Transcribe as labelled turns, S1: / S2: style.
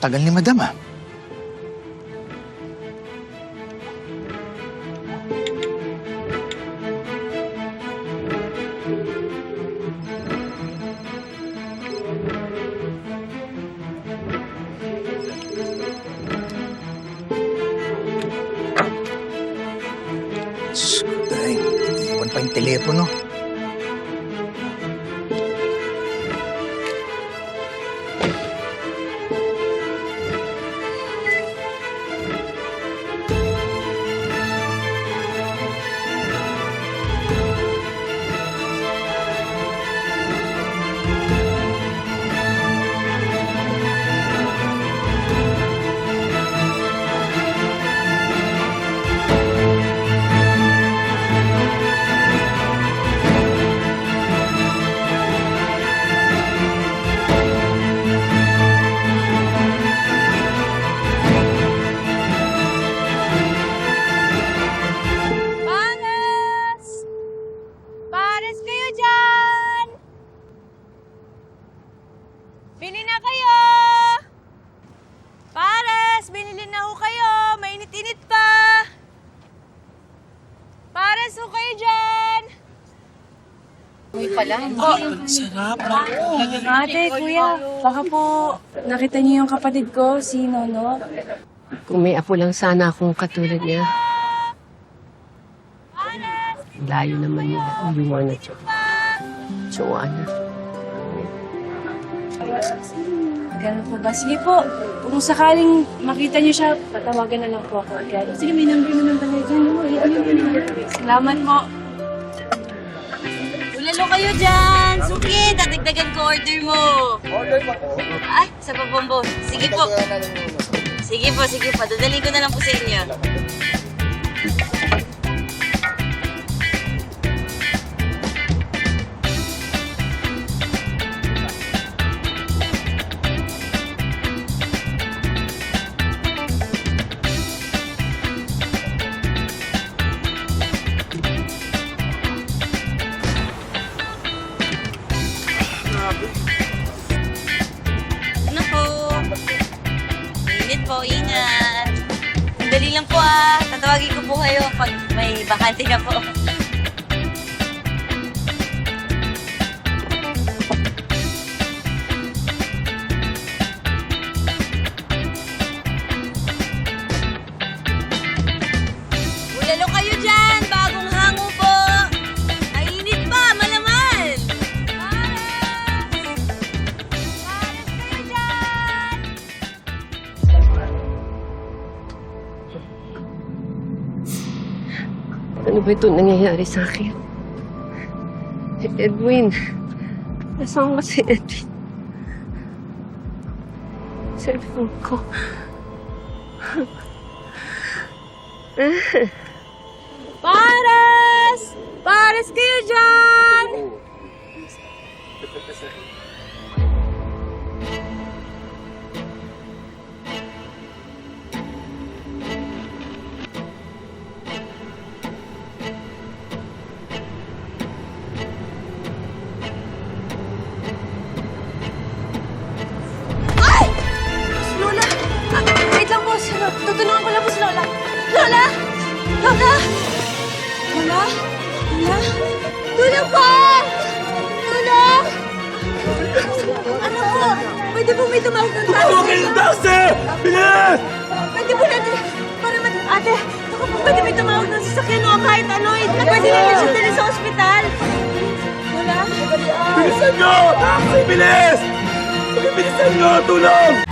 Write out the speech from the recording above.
S1: Tagal ni madam ah. Day, iwan pa yung telepono.
S2: Ate, kuya, baka po nakita niyo yung kapatid ko, si Nono.
S3: Kung may apo lang sana akong katulad niya. Layo naman nila. Yung na siya. Joanna.
S2: Ganun po ba? Sige po, kung sakaling makita niyo siya, patawagan na lang po ako agad. Sige, may number naman pala dyan. Salamat po.
S4: Ulalo kayo dyan! Suki! Dadagdagan ko order mo! Order mo Ay, sa pabombo. Sige po. Sige po, sige po. Dadalhin ko na lang po sa inyo. Ano po? Init po, ingat. Dali lang po ah. Tatawagin ko po kayo pag may bakante na po.
S3: Ano ba ito nangyayari sa akin? Edwin. Nasaan ka si Edwin? Cellphone ko.
S4: Pares! Pares kayo dyan! Lola! Lola? Lola? Tulong po! Tulong! Ano po? Pwede po may tumawag ng taxi.
S5: Okay, yung taxi! Bilis!
S4: Pwede po natin, para mat... Ate, ako po pwede may tumawag ng sasakyan o kahit ano. eh, Pwede natin siya dali sa ospital. Lola?
S5: Bilisan nyo! Taxi, bilis! Bilisan nyo! Tulong!